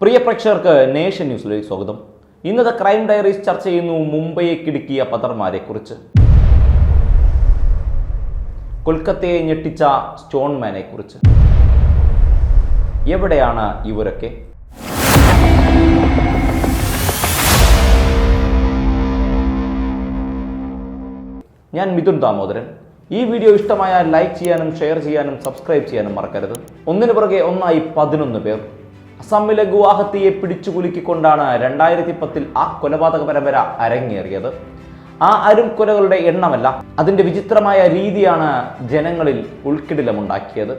പ്രിയ പ്രേക്ഷകർക്ക് നേഷൻ ന്യൂസിലേക്ക് സ്വാഗതം. ഇന്നത്തെ ക്രൈം ഡയറീസ് ചർച്ച ചെയ്യുന്നു മുംബൈയെ കിടുക്കിയ പതർമാരെ കുറിച്ച് കൊൽക്കത്തയെ ഞെട്ടിച്ച സ്റ്റോൺമാനെ കുറിച്ച് എവിടെയാണ് ഇവരൊക്കെ? ഞാൻ മിഥുൻ ദാമോദരൻ. ഈ വീഡിയോ ഇഷ്ടമായ ലൈക്ക് ചെയ്യാനും ഷെയർ ചെയ്യാനും സബ്സ്ക്രൈബ് ചെയ്യാനും മറക്കരുത്. ഒന്നിനു പുറകെ ഒന്നായി പതിനൊന്ന് പേർ. അസമിലെ ഗുവാഹത്തിയെ പിടിച്ചു കുലുക്കിക്കൊണ്ടാണ് രണ്ടായിരത്തി പത്തിൽ ആ കൊലപാതക പരമ്പര അരങ്ങേറിയത്. ആ അരും കൊലകളുടെ എണ്ണമല്ല അതിന്റെ വിചിത്രമായ രീതിയാണ് ജനങ്ങളിൽ ഉൾക്കിടിലമുണ്ടാക്കിയത്.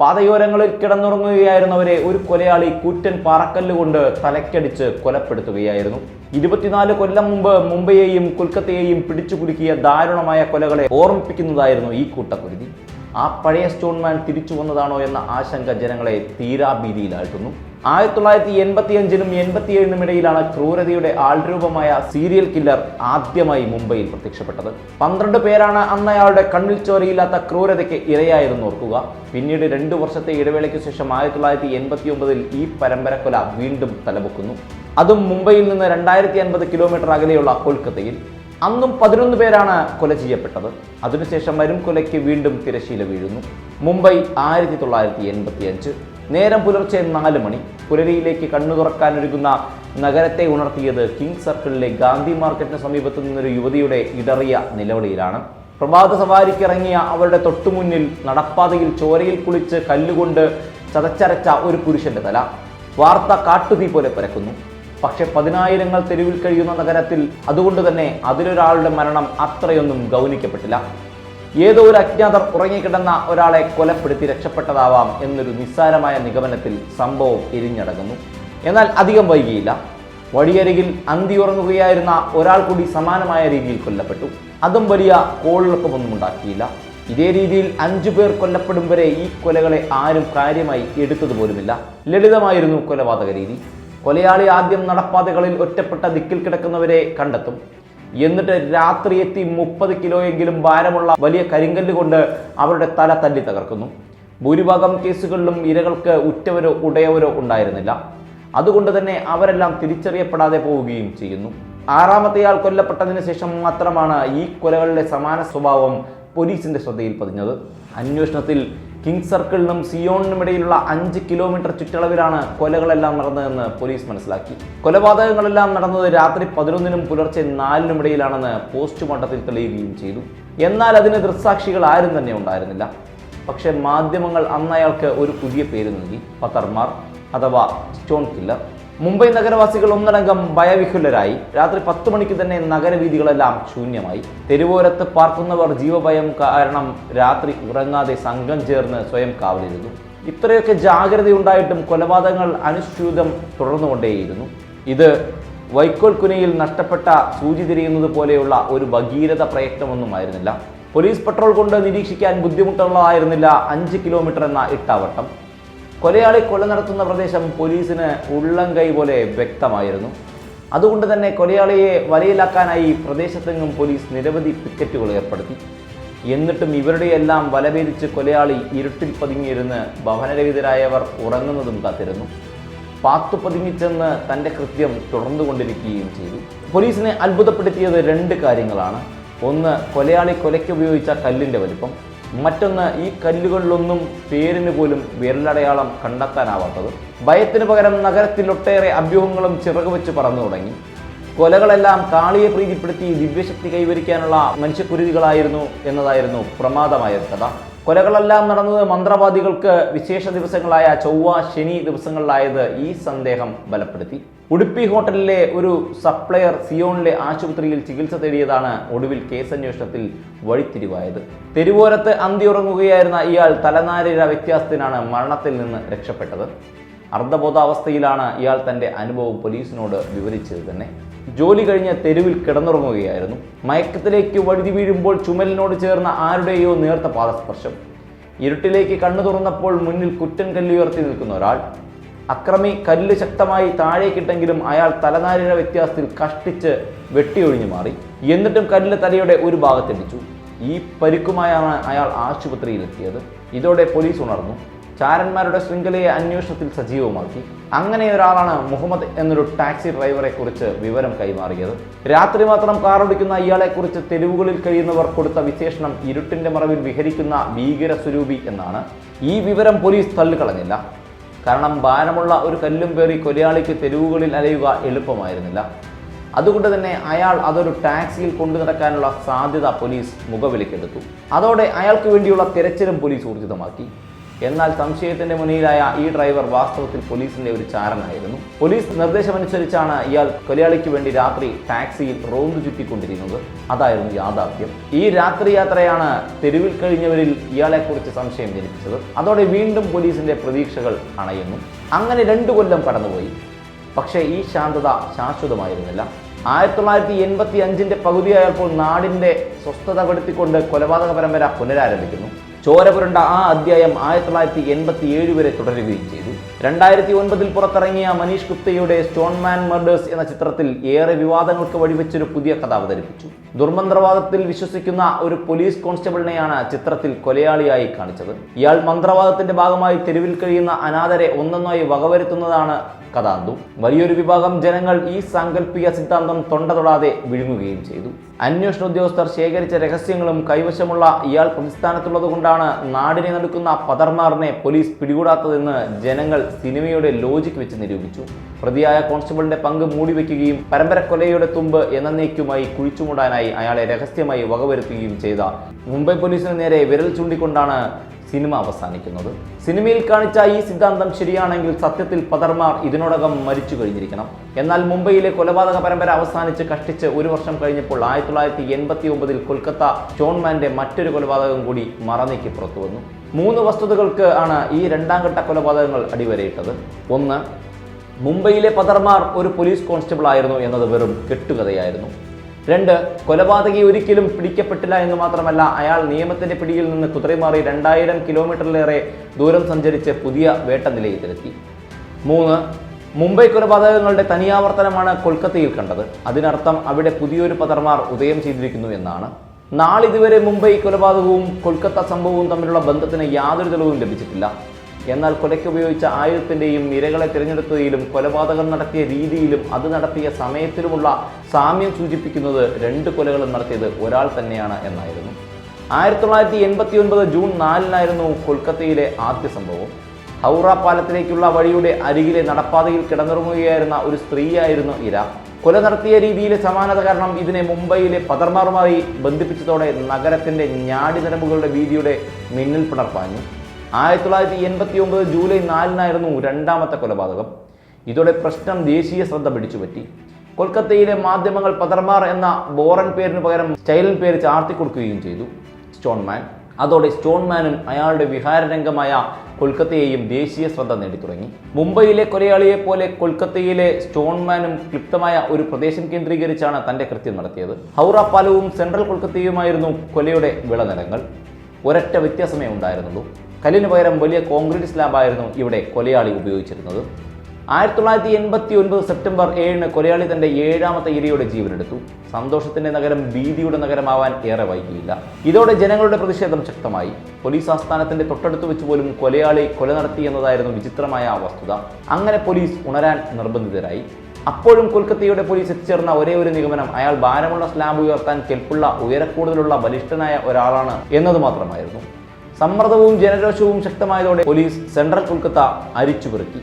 പാതയോരങ്ങളിൽ കിടന്നുറങ്ങുകയായിരുന്നവരെ ഒരു കൊലയാളി കൂറ്റൻ പാറക്കല്ല് കൊണ്ട് തലക്കടിച്ച് കൊലപ്പെടുത്തുകയായിരുന്നു. ഇരുപത്തിനാല് കൊല്ലം മുമ്പ് മുംബൈയെയും കൊൽക്കത്തയെയും പിടിച്ചു കുലുക്കിയ ദാരുണമായ കൊലകളെ ഓർമ്മിപ്പിക്കുന്നതായിരുന്നു ഈ കൂട്ടക്കുരുതി. ആ പഴയ സ്റ്റോൺമാൻ തിരിച്ചു വന്നതാണോ എന്ന ആശങ്ക ജനങ്ങളെ തീരാഭീതിയിലാഴ്ത്തുന്നു ആയിരത്തി തൊള്ളായിരത്തി എൺപത്തി അഞ്ചിനും എൺപത്തിയേഴിനും ഇടയിലാണ് ക്രൂരതയുടെ ആൾരൂപമായ സീരിയൽ കില്ലർ ആദ്യമായി മുംബൈയിൽ പ്രത്യക്ഷപ്പെട്ടത്. പന്ത്രണ്ട് പേരാണ് അന്ന് അയാളുടെ കണ്ണിൽ ചോരയില്ലാത്ത ക്രൂരതയ്ക്ക് ഇരയായിരുന്നു ഓർക്കുക. പിന്നീട് രണ്ടു വർഷത്തെ ഇടവേളയ്ക്ക് ശേഷം ആയിരത്തി തൊള്ളായിരത്തി എൺപത്തി ഒമ്പതിൽ ഈ പരമ്പരക്കൊല വീണ്ടും തലപൊക്കുന്നു. അതും മുംബൈയിൽ നിന്ന് രണ്ടായിരത്തി അൻപത് കിലോമീറ്റർ അകലെയുള്ള കൊൽക്കത്തയിൽ. അന്നും പതിനൊന്ന് പേരാണ് കൊല ചെയ്യപ്പെട്ടത്. അതിനുശേഷം വരും കൊലയ്ക്ക് വീണ്ടും തിരശീല വീഴുന്നു. മുംബൈ ആയിരത്തി തൊള്ളായിരത്തി എൺപത്തി അഞ്ച് നേരം പുലർച്ചെ നാല് മണി. പുലരിയിലേക്ക് കണ്ണു തുറക്കാനൊരുങ്ങുന്ന നഗരത്തെ ഉണർത്തിയത് കിങ് സർക്കിളിലെ ഗാന്ധി മാർക്കറ്റിന് സമീപത്ത് നിന്നൊരു യുവതിയുടെ ഇടറിയ നിലവിളിയിലാണ്. പ്രഭാത സവാരിക്ക് ഇറങ്ങിയ അവരുടെ തൊട്ടുമുന്നിൽ നടപ്പാതയിൽ ചോരയിൽ കുളിച്ച് കല്ലുകൊണ്ട് ചതച്ചരച്ച ഒരു പുരുഷന്റെ തല. വാർത്ത കാട്ടുതീ പോലെ പരക്കുന്നു. പക്ഷെ പതിനായിരങ്ങൾ തെരുവിൽ കഴിയുന്ന നഗരത്തിൽ അതുകൊണ്ട് തന്നെ അതിലൊരാളുടെ മരണം അത്രയൊന്നും ഗൗനിക്കപ്പെട്ടില്ല. ഏതോ ഒരു അജ്ഞാതർ ഉറങ്ങിക്കിടന്ന ഒരാളെ കൊലപ്പെടുത്തി രക്ഷപ്പെട്ടതാവാം എന്നൊരു നിസ്സാരമായ നിഗമനത്തിൽ സംഭവം എരിഞ്ഞടങ്ങുന്നു. എന്നാൽ അധികം വൈകിയില്ല. വഴിയരികിൽ അന്തിയുറങ്ങുകയായിരുന്ന ഒരാൾ കൂടി സമാനമായ രീതിയിൽ കൊല്ലപ്പെട്ടു. അതും വലിയ കോളിളക്കമൊന്നും ഉണ്ടാക്കിയില്ല ഇതേ രീതിയിൽ അഞ്ചു പേർ കൊല്ലപ്പെടും വരെ ഈ കൊലകളെ ആരും കാര്യമായി എടുത്തതുപോലുമില്ല. ലളിതമായിരുന്നു കൊലപാതക രീതി കൊലയാളി ആദ്യം നടപ്പാതകളിൽ ഒറ്റപ്പെട്ട ദിക്കിൽ കിടക്കുന്നവരെ കണ്ടെത്തും. എന്നിട്ട് രാത്രി എത്തി മുപ്പത് കിലോയെങ്കിലും ഭാരമുള്ള വലിയ കരിങ്കല്ല് കൊണ്ട് അവരുടെ തല തല്ലി തകർക്കുന്നു. ഭൂരിഭാഗം കേസുകളിലും ഇരകൾക്ക് ഉറ്റവരോ ഉടയവരോ ഉണ്ടായിരുന്നില്ല. അതുകൊണ്ട് തന്നെ അവരെല്ലാം തിരിച്ചറിയപ്പെടാതെ പോവുകയും ചെയ്യുന്നു. ആറാമത്തെയാൾ കൊല്ലപ്പെട്ടതിന് ശേഷം മാത്രമാണ് ഈ കൊലകളുടെ സമാന സ്വഭാവം പോലീസിന്റെ ശ്രദ്ധയിൽ പതിഞ്ഞത്. അന്വേഷണത്തിൽ കിങ് സർക്കിളിനും സിയോണിനും ഇടയിലുള്ള അഞ്ച് കിലോമീറ്റർ ചുറ്റളവിലാണ് കൊലകളെല്ലാം നടന്നതെന്ന് പോലീസ് മനസ്സിലാക്കി. കൊലപാതകങ്ങളെല്ലാം നടന്നത് രാത്രി പതിനൊന്നിനും പുലർച്ചെ നാലിനും ഇടയിലാണെന്ന് പോസ്റ്റ്മോർട്ടത്തിൽ തെളിയുകയും ചെയ്തു. എന്നാൽ അതിന് ദൃക്സാക്ഷികൾ ആരും തന്നെ ഉണ്ടായിരുന്നില്ല. പക്ഷേ മാധ്യമങ്ങൾ അന്നയാൾക്ക് ഒരു പുതിയ പേര് നൽകി. പത്തർമാർ അഥവാ സ്റ്റോൺ കില്ലർ. മുംബൈ നഗരവാസികൾ ഒന്നടങ്കം ഭയവിഹുലരായി രാത്രി പത്ത് മണിക്ക് തന്നെ നഗരവീതികളെല്ലാം ശൂന്യമായി. തെരുവോരത്ത് പാർക്കുന്നവർ ജീവഭയം കാരണം രാത്രി ഉറങ്ങാതെ സംഘം ചേർന്ന് സ്വയം കാവലിരുന്നു. ഇത്രയൊക്കെ ജാഗ്രതയുണ്ടായിട്ടും കൊലപാതകങ്ങൾ അനുസ്യൂതം തുടർന്നുകൊണ്ടേയിരുന്നു. ഇത് വൈക്കോൽ കുനയിൽ നഷ്ടപ്പെട്ട സൂചി തിരിയുന്നത് പോലെയുള്ള ഒരു ഭഗീരഥ പ്രയത്നമൊന്നുമായിരുന്നില്ല. പോലീസ് പെട്രോൾ കൊണ്ട് നിരീക്ഷിക്കാൻ ബുദ്ധിമുട്ടുള്ളതായിരുന്നില്ല അഞ്ച് കിലോമീറ്റർ എന്ന ഇട്ടാവട്ടം. കൊലയാളി കൊല നടത്തുന്ന പ്രദേശം പോലീസിന് ഉള്ളം കൈ പോലെ വ്യക്തമായിരുന്നു. അതുകൊണ്ട് തന്നെ കൊലയാളിയെ വലയിലാക്കാനായി പ്രദേശത്തെങ്ങും പോലീസ് നിരവധി പിക്കറ്റുകൾ ഏർപ്പെടുത്തി. എന്നിട്ടും ഇവരുടെയെല്ലാം വലവേദിച്ച് കൊലയാളി ഇരുട്ടിൽ പതുങ്ങിയിരുന്ന് ഭവനരഹിതരായവർ ഉറങ്ങുന്നതും കാത്തിരുന്നു. പാത്തു പതുങ്ങിച്ചെന്ന് തന്റെ കൃത്യം തുടർന്നുകൊണ്ടിരിക്കുകയും ചെയ്തു. പോലീസിനെ അത്ഭുതപ്പെടുത്തിയത് രണ്ട് കാര്യങ്ങളാണ്. ഒന്ന് കൊലയാളി കൊലയ്ക്ക് ഉപയോഗിച്ച കല്ലിന്റെ വലിപ്പം. മറ്റൊന്ന് ഈ കല്ലുകളിലൊന്നും പേരിന് പോലും വിരലടയാളം കണ്ടെത്താനാവാത്തത്. ഭയത്തിന് പകരം നഗരത്തിൽ ഒട്ടേറെ അഭ്യൂഹങ്ങളും ചിറകുവെച്ച് പറന്നു തുടങ്ങി. കൊലകളെല്ലാം കാളിയെ പ്രീതിപ്പെടുത്തി ദിവ്യശക്തി കൈവരിക്കാനുള്ള മനുഷ്യക്കുരുതികളായിരുന്നു എന്നതായിരുന്നു പ്രമാദമായ കഥ. കൊലകളെല്ലാം നടന്നത് മന്ത്രവാദികൾക്ക് വിശേഷ ദിവസങ്ങളായ ചൊവ്വ ശനി ദിവസങ്ങളിലായത് ഈ സന്ദേഹം ബലപ്പെടുത്തി. ഉടുപ്പി ഹോട്ടലിലെ ഒരു സപ്ലയർ സിയോണിലെ ആശുപത്രിയിൽ ചികിത്സ തേടിയതാണ് ഒടുവിൽ കേസന്വേഷണത്തിൽ വഴിത്തിരിവായത്. തെരുവോരത്ത് അന്തിയുറങ്ങുകയായിരുന്ന ഇയാൾ തലനാരിര വ്യത്യാസത്തിനാണ് മരണത്തിൽ നിന്ന് രക്ഷപ്പെട്ടത്. അർദ്ധബോധാവസ്ഥയിലാണ് ഇയാൾ തന്റെ അനുഭവം പോലീസിനോട് വിവരിച്ചത് തന്നെ. ജോലി കഴിഞ്ഞ തെരുവിൽ കിടന്നുറങ്ങുകയായിരുന്നു. മയക്കത്തിലേക്ക് വഴുതി വീഴുമ്പോൾ ചുമലിനോട് ചേർന്ന ആരുടെയോ നേർത്ത പാദസ്പർശം. ഇരുട്ടിലേക്ക് കണ്ണു തുറന്നപ്പോൾ മുന്നിൽ കുറ്റൻ കല്ലുയർത്തി നിൽക്കുന്ന ഒരാൾ. അക്രമി കല്ല് ശക്തമായി താഴേക്കിട്ടെങ്കിലും അയാൾ തലനാരിഴ വ്യത്യാസത്തിൽ കഷ്ടിച്ച് വെട്ടിയൊഴിഞ്ഞു മാറി. എന്നിട്ടും കല്ല് തലയുടെ ഒരു ഭാഗത്തിടിച്ചു ഈ പരിക്കുമായാണ് അയാൾ ആശുപത്രിയിലെത്തിയത്. ഇതോടെ പോലീസ് ഉണർന്നു. ചാരന്മാരുടെ ശൃംഖലയെ അന്വേഷണത്തിൽ സജീവമാക്കി. അങ്ങനെ ഒരാളാണ് മുഹമ്മദ് എന്നൊരു ടാക്സി ഡ്രൈവറെ കുറിച്ച് വിവരം കൈമാറിയത്. രാത്രി മാത്രം കാറോടിക്കുന്ന ഇയാളെ കുറിച്ച് തെരുവുകളിൽ കഴിയുന്നവർ കൊടുത്ത വിശേഷണം ഇരുട്ടിന്റെ മറവിൽ വിഹരിക്കുന്ന ഭീകര സ്വരൂപി എന്നാണ്. ഈ വിവരം പോലീസ് തള്ളിക്കളഞ്ഞില്ല. കാരണം ഭാരമുള്ള ഒരു കല്ലും പേറി കൊലയാളിക്ക് തെരുവുകളിൽ അലയുക എളുപ്പമായിരുന്നില്ല. അതുകൊണ്ട് തന്നെ അയാൾ അതൊരു ടാക്സിയിൽ കൊണ്ടു നടക്കാനുള്ള സാധ്യത പോലീസ് മുഖവിലക്കെടുത്തു അതോടെ അയാൾക്ക് വേണ്ടിയുള്ള തിരച്ചിലും പോലീസ് ഊർജിതമാക്കി. എന്നാൽ സംശയത്തിന്റെ മുന്നിലായ ഈ ഡ്രൈവർ വാസ്തവത്തിൽ പോലീസിന്റെ ഒരു ചാരനായിരുന്നു. പോലീസ് നിർദ്ദേശമനുസരിച്ചാണ് ഇയാൾ കൊലയാളിക്ക് വേണ്ടി രാത്രി ടാക്സിയിൽ റോന്തു ചുറ്റിക്കൊണ്ടിരുന്നത്. അതായിരുന്നു യാഥാർത്ഥ്യം. ഈ രാത്രി യാത്രയാണ് തെരുവിൽ കഴിഞ്ഞവരിൽ ഇയാളെക്കുറിച്ച് സംശയം ജനിപ്പിച്ചത്. അതോടെ വീണ്ടും പോലീസിന്റെ പ്രതീക്ഷകൾ അണയുന്നു. അങ്ങനെ രണ്ടു കൊല്ലം കടന്നുപോയി. പക്ഷേ ഈ ശാന്തത ശാശ്വതമായിരുന്നില്ല. ആയിരത്തി തൊള്ളായിരത്തി എൺപത്തി അഞ്ചിന്റെ പകുതിയായപ്പോൾ നാടിന്റെ സ്വസ്ഥത കെടുത്തിക്കൊണ്ട് കൊലപാതക പരമ്പര പുനരാരംഭിക്കുന്നു. ചോര പുരണ്ട ആ അധ്യായം ആയിരത്തി തൊള്ളായിരത്തി എൺപത്തി ഏഴ് വരെ തുടരുകയും ചെയ്തു. രണ്ടായിരത്തി ഒൻപതിൽ പുറത്തിറങ്ങിയ മനീഷ് ഗുപ്തയുടെ സ്റ്റോൺമാൻ മർഡേഴ്സ് എന്ന ചിത്രത്തിൽ ഏറെ വിവാദങ്ങൾക്ക് വഴിവെച്ചൊരു പുതിയ കഥ അവതരിപ്പിച്ചു ദുർമന്ത്രവാദത്തിൽ വിശ്വസിക്കുന്ന ഒരു പോലീസ് കോൺസ്റ്റബിളിനെയാണ് ചിത്രത്തിൽ കൊലയാളിയായി കാണിച്ചത്. ഇയാൾ മന്ത്രവാദത്തിന്റെ ഭാഗമായി തെരുവിൽ കഴിയുന്ന അനാഥരെ ഒന്നൊന്നായി വകവരുത്തുന്നതാണ് കഥാന്തു. വലിയൊരു വിഭാഗം ജനങ്ങൾ ഈ സാങ്കല്പിക സിദ്ധാന്തം തൊണ്ട തൊടാതെ വിഴുങ്ങുകയും ചെയ്തു. അന്വേഷണ ഉദ്യോഗസ്ഥർ ശേഖരിച്ച രഹസ്യങ്ങളും കൈവശമുള്ള ഇയാൾ പ്രതിസ്ഥാനത്തുള്ളത് കൊണ്ടാണ് നാടിനെ നടക്കുന്ന പതർമാറിനെ പോലീസ് പിടികൂടാത്തതെന്ന് ജനങ്ങൾ സിനിമയുടെ ലോജിക് വെച്ച് നിരൂപിച്ചു. പ്രതിയായ കോൺസ്റ്റബിളിന്റെ പങ്ക് മൂടിവെക്കുകയും പരമ്പരക്കൊലയുടെ തുമ്പ് എന്നേക്കുമായി കുഴിച്ചുമൂടാനായി അയാളെ രഹസ്യമായി വകവരുത്തുകയും ചെയ്ത മുംബൈ പോലീസിന് നേരെ വിരൽ ചൂണ്ടിക്കൊണ്ടാണ് സിനിമ അവസാനിക്കുന്നത്. സിനിമയിൽ കാണിച്ച ഈ സിദ്ധാന്തം ശരിയാണെങ്കിൽ സത്യത്തിൽ പതർമാർ ഇതിനോടകം മരിച്ചു കഴിഞ്ഞിരിക്കണം. എന്നാൽ മുംബൈയിലെ കൊലപാതക പരമ്പര അവസാനിച്ച് കഷ്ടിച്ച് ഒരു വർഷം കഴിഞ്ഞപ്പോൾ ആയിരത്തി തൊള്ളായിരത്തി എൺപത്തി ഒമ്പതിൽ കൊൽക്കത്ത ഷോൺമാന്റെ മറ്റൊരു കൊലപാതകം കൂടി മറന്നേക്ക് പുറത്തു വന്നു മൂന്ന് വസ്തുതകൾക്ക് ആണ് ഈ രണ്ടാം ഘട്ട കൊലപാതകങ്ങൾ അടിവരയിട്ടത്. ഒന്ന് മുംബൈയിലെ പതർമാർ ഒരു പോലീസ് കോൺസ്റ്റബിൾ ആയിരുന്നു എന്നത് വെറും കെട്ടുകഥയായിരുന്നു. രണ്ട് കൊലപാതകി ഒരിക്കലും പിടിക്കപ്പെട്ടില്ല എന്ന് മാത്രമല്ല അയാൾ നിയമത്തിന്റെ പിടിയിൽ നിന്ന് കുതിരമാറി രണ്ടായിരം കിലോമീറ്ററിലേറെ ദൂരം സഞ്ചരിച്ച് പുതിയ വേട്ട നിലയിലെത്തി മൂന്ന് മുംബൈ കൊലപാതകങ്ങളുടെ തനിയാവർത്തനമാണ് കൊൽക്കത്തയിൽ കണ്ടത്. അതിനർത്ഥം അവിടെ പുതിയൊരു പതർമാർ ഉദയം ചെയ്തിരിക്കുന്നു എന്നാണ്. നാളിതുവരെ മുംബൈ കൊലപാതകവും കൊൽക്കത്ത സംഭവവും തമ്മിലുള്ള ബന്ധത്തിന് യാതൊരു തെളിവും ലഭിച്ചിട്ടില്ല. എന്നാൽ കൊലയ്ക്ക് ഉപയോഗിച്ച ആയുധത്തിന്റെയും ഇരകളെ തിരഞ്ഞെടുത്തതിലും കൊലപാതകം നടത്തിയ രീതിയിലും അത് നടത്തിയ സമയത്തിലുമുള്ള സാമ്യം സൂചിപ്പിക്കുന്നത് രണ്ട് കൊലകളും നടത്തിയത് ഒരാൾ തന്നെയാണ് എന്നായിരുന്നു. ആയിരത്തി തൊള്ളായിരത്തി എൺപത്തി ഒൻപത് ജൂൺ നാലിനായിരുന്നു കൊൽക്കത്തയിലെ ആദ്യ സംഭവം. ഹൗറ പാലത്തിലേക്കുള്ള വഴിയുടെ അരികിലെ നടപ്പാതയിൽ കിടന്നിറങ്ങുകയായിരുന്ന ഒരു സ്ത്രീയായിരുന്നു ഇര. കൊല നടത്തിയ രീതിയിലെ സമാനത കാരണം ഇതിനെ മുംബൈയിലെ പതർമാറുമായി ബന്ധിപ്പിച്ചതോടെ നഗരത്തിന്റെ ഞാടി നരമ്പുകളുടെ വീതിയുടെ മിന്നൽ പിണർപ്പാഞ്ഞു. ആയിരത്തി തൊള്ളായിരത്തി എൺപത്തി ഒമ്പത് ജൂലൈ നാലിനായിരുന്നു രണ്ടാമത്തെ കൊലപാതകം. ഇതോടെ പ്രശ്നം ദേശീയ ശ്രദ്ധ പിടിച്ചുപറ്റി. കൊൽക്കത്തയിലെ മാധ്യമങ്ങൾ പതർമാർ എന്ന ബോറൻ പേരിന് പകരം സ്റ്റൈലൻ പേര് ചാർത്തി കൊടുക്കുകയും ചെയ്തു. സ്റ്റോൺമാൻ അതോടെ സ്റ്റോൺമാനും അയാളുടെ വിഹാരരംഗമായ കൊൽക്കത്തയെയും ദേശീയ ശ്രദ്ധ നേടിത്തുടങ്ങി. മുംബൈയിലെ കൊലയാളിയെ പോലെ കൊൽക്കത്തയിലെ സ്റ്റോൺമാനും ക്ലിപ്തമായ ഒരു പ്രദേശം കേന്ദ്രീകരിച്ചാണ് തന്റെ കൃത്യം നടത്തിയത്. ഹൗറ പാലവും സെൻട്രൽ കൊൽക്കത്തയുമായിരുന്നു കൊലയുടെ വിളനിലങ്ങൾ ഒരൊറ്റ വ്യത്യാസമേ ഉണ്ടായിരുന്നുള്ളൂ. കല്ലിന് പകരം വലിയ കോൺക്രീറ്റ് സ്ലാബായിരുന്നു ഇവിടെ കൊലയാളി ഉപയോഗിച്ചിരുന്നത്. ആയിരത്തി തൊള്ളായിരത്തി എൺപത്തി ഒൻപത് സെപ്റ്റംബർ ഏഴിന് കൊലയാളി തന്റെ ഏഴാമത്തെ ഇരയുടെ ജീവനെടുത്തു. സന്തോഷത്തിന്റെ നഗരം ഭീതിയുടെ നഗരമാവാൻ ഏറെ വൈകിയില്ല. ഇതോടെ ജനങ്ങളുടെ പ്രതിഷേധം ശക്തമായി. പോലീസ് ആസ്ഥാനത്തിന്റെ തൊട്ടടുത്ത് വെച്ച് പോലും കൊലയാളി കൊല നടത്തി എന്നതായിരുന്നു വിചിത്രമായ വസ്തുത. അങ്ങനെ പോലീസ് ഉണരാൻ നിർബന്ധിതരായി. അപ്പോഴും കൊൽക്കത്തയുടെ പോലീസ് എത്തിച്ചേർന്ന ഒരേ ഒരു നിഗമനം അയാൾ ഭാരമുള്ള സ്ലാബ് ഉയർത്താൻ കെൽപ്പുള്ള ഉയരക്കൂടുതലുള്ള ബലിഷ്ഠനായ ഒരാളാണ് എന്നത് മാത്രമായിരുന്നു. സമ്മർദ്ദവും ജനരോഷവും ശക്തമായതോടെ പോലീസ് സെൻട്രൽ കൊൽക്കത്ത അരിച്ചുപെറുക്കി.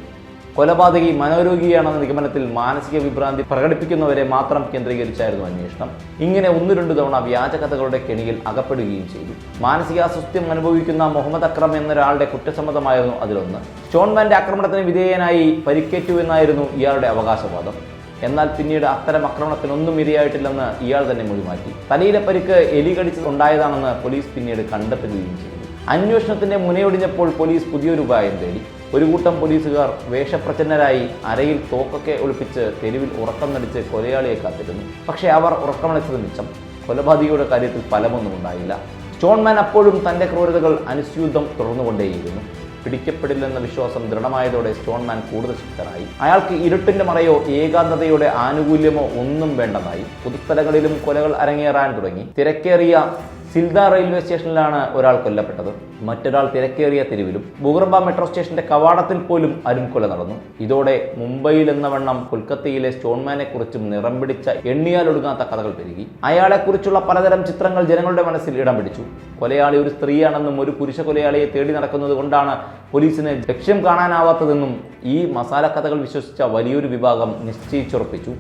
കൊലപാതകി മനോരോഗിയാണെന്ന നിഗമനത്തിൽ മാനസിക വിഭ്രാന്തി പ്രകടിപ്പിക്കുന്നവരെ മാത്രം കേന്ദ്രീകരിച്ചായിരുന്നു അന്വേഷണം. ഇങ്ങനെ ഒന്നു രണ്ടു തവണ വ്യാജകഥകളുടെ കെണിയിൽ അകപ്പെടുകയും ചെയ്തു. മാനസികാസ്വസ്ഥ്യം അനുഭവിക്കുന്ന മുഹമ്മദ് അക്രം എന്നൊരാളുടെ കുറ്റസമ്മതമായിരുന്നു അതിലൊന്ന്. സ്റ്റോൺമാന്റെ ആക്രമണത്തിന് വിധേയനായി പരിക്കേറ്റു എന്നായിരുന്നു ഇയാളുടെ അവകാശവാദം. എന്നാൽ പിന്നീട് അത്തരം ആക്രമണത്തിനൊന്നും ഇരയായിട്ടില്ലെന്ന് ഇയാൾ തന്നെ മൊഴിമാറ്റി. തലയിലെ പരിക്ക് എലി കടിച്ച് ഉണ്ടായതാണെന്ന് പോലീസ് പിന്നീട് കണ്ടെത്തുകയും ചെയ്തു. അന്വേഷണത്തിന്റെ മുനയൊടിഞ്ഞപ്പോൾ പോലീസ് പുതിയൊരു ഉപായം തേടി. ഒരു കൂട്ടം പോലീസുകാർ വേഷപ്രച്ഛന്നരായി അരയിൽ തോക്കൊക്കെ ഒളിപ്പിച്ച് തെരുവിൽ ഉറക്കം നടിച്ച് കൊലയാളിയെ കാത്തിരുന്നു. പക്ഷേ അവർ ഉറക്കമണിച്ചത് മിച്ചം. കൊലപാതകിയുടെ കാര്യത്തിൽ ഫലമൊന്നും ഉണ്ടായില്ല. സ്റ്റോൺമാൻ അപ്പോഴും തന്റെ ക്രൂരതകൾ അനുസ്യൂതം തുടർന്നുകൊണ്ടേയിരുന്നു. പിടിക്കപ്പെടില്ലെന്ന വിശ്വാസം ദൃഢമായതോടെ സ്റ്റോൺമാൻ കൂടുതൽ ശക്തനായി. അയാൾക്ക് ഇരുട്ടിന്റെ മറയോ ഏകാന്തതയുടെ ആനുകൂല്യമോ ഒന്നും വേണ്ടതായി പൊതുസ്ഥലങ്ങളിലും കൊലകൾ അരങ്ങേറാൻ തുടങ്ങി. തിരക്കേറിയ സിൽദ റെയിൽവേ സ്റ്റേഷനിലാണ് ഒരാൾ കൊല്ലപ്പെട്ടത്. മറ്റൊരാൾ തിരക്കേറിയ തെരുവിലും ഭൂഗർഭ മെട്രോ സ്റ്റേഷന്റെ കവാടത്തിൽ പോലും അരുംകൊല നടന്നു. ഇതോടെ മുംബൈയിൽ എന്ന വണ്ണം കൊൽക്കത്തയിലെ സ്റ്റോൺമാനെ കുറിച്ചും നിറം പിടിച്ച എണ്ണിയാലൊടുങ്ങാത്ത കഥകൾ പെരുകി. അയാളെക്കുറിച്ചുള്ള പലതരം ചിത്രങ്ങൾ ജനങ്ങളുടെ മനസ്സിൽ ഇടം പിടിച്ചു. കൊലയാളി ഒരു സ്ത്രീയാണെന്നും ഒരു പുരുഷ കൊലയാളിയെ തേടി നടക്കുന്നത് കൊണ്ടാണ് പോലീസിന് ലക്ഷ്യം കാണാനാവാത്തതെന്നും ഈ മസാല കഥകൾ വിശ്വസിച്ച വലിയൊരു വിഭാഗം നിശ്ചയിച്ചുറപ്പിച്ചു.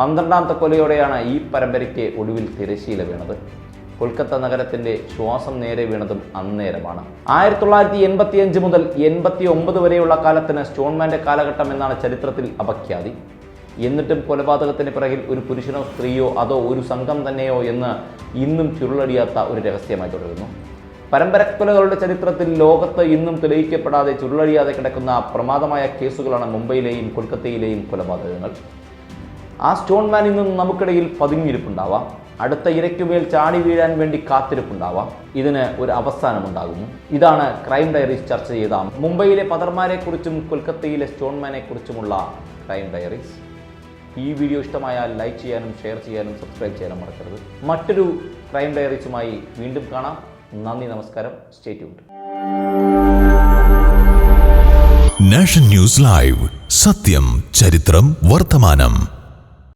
പന്ത്രണ്ടാമത്തെ കൊലയോടെയാണ് ഈ പരമ്പരയ്ക്ക് ഒടുവിൽ തിരശീല വീണത്. കൊൽക്കത്ത നഗരത്തിന്റെ ശ്വാസം നേരെ വീണതും അന്നേരമാണ്. ആയിരത്തി തൊള്ളായിരത്തി എൺപത്തി അഞ്ച് മുതൽ എൺപത്തി ഒമ്പത് വരെയുള്ള കാലത്തിന് സ്റ്റോൺമാന്റെ കാലഘട്ടം എന്നാണ് ചരിത്രത്തിൽ അപഖ്യാതി. എന്നിട്ടും കൊലപാതകത്തിന് പിറകിൽ ഒരു പുരുഷനോ സ്ത്രീയോ അതോ ഒരു സംഘം തന്നെയോ എന്ന് ഇന്നും ചുരുളടിയാത്ത ഒരു രഹസ്യമായി തുടരുന്നു. പരമ്പരക്കൊലകളുടെ ചരിത്രത്തിൽ ലോകത്ത് ഇന്നും തെളിയിക്കപ്പെടാതെ ചുരുളടിയാതെ കിടക്കുന്ന പ്രമാദമായ കേസുകളാണ് മുംബൈയിലെയും കൊൽക്കത്തയിലെയും കൊലപാതകങ്ങൾ. ആ സ്റ്റോൺമാൻ ഇന്നും നമുക്കിടയിൽ പതുങ്ങിയിരിപ്പുണ്ടാവാം അടുത്ത ഇരയ്ക്കുമേൽ ചാടി വീഴാൻ വേണ്ടി കാത്തിരിപ്പുണ്ടാവാം. ഇതിന് ഒരു അവസാനമുണ്ടാകുന്നു. ഇതാണ് ക്രൈം ഡയറീസ് ചർച്ച ചെയ്ത മുംബൈയിലെ പതർമാരെ കുറിച്ചും കൊൽക്കത്തയിലെ സ്റ്റോൺമാനെക്കുറിച്ചുമുള്ള ക്രൈം ഡയറീസ് ഈ വീഡിയോ ഇഷ്ടമായാൽ ലൈക്ക് ചെയ്യാനും ഷെയർ ചെയ്യാനും സബ്സ്ക്രൈബ് ചെയ്യാനും മറക്കരുത്. മറ്റൊരു ക്രൈം ഡയറീസുമായി വീണ്ടും കാണാം. നന്ദി നമസ്കാരം. Stay tuned nation news live സത്യം ചരിത്രം വർത്തമാനം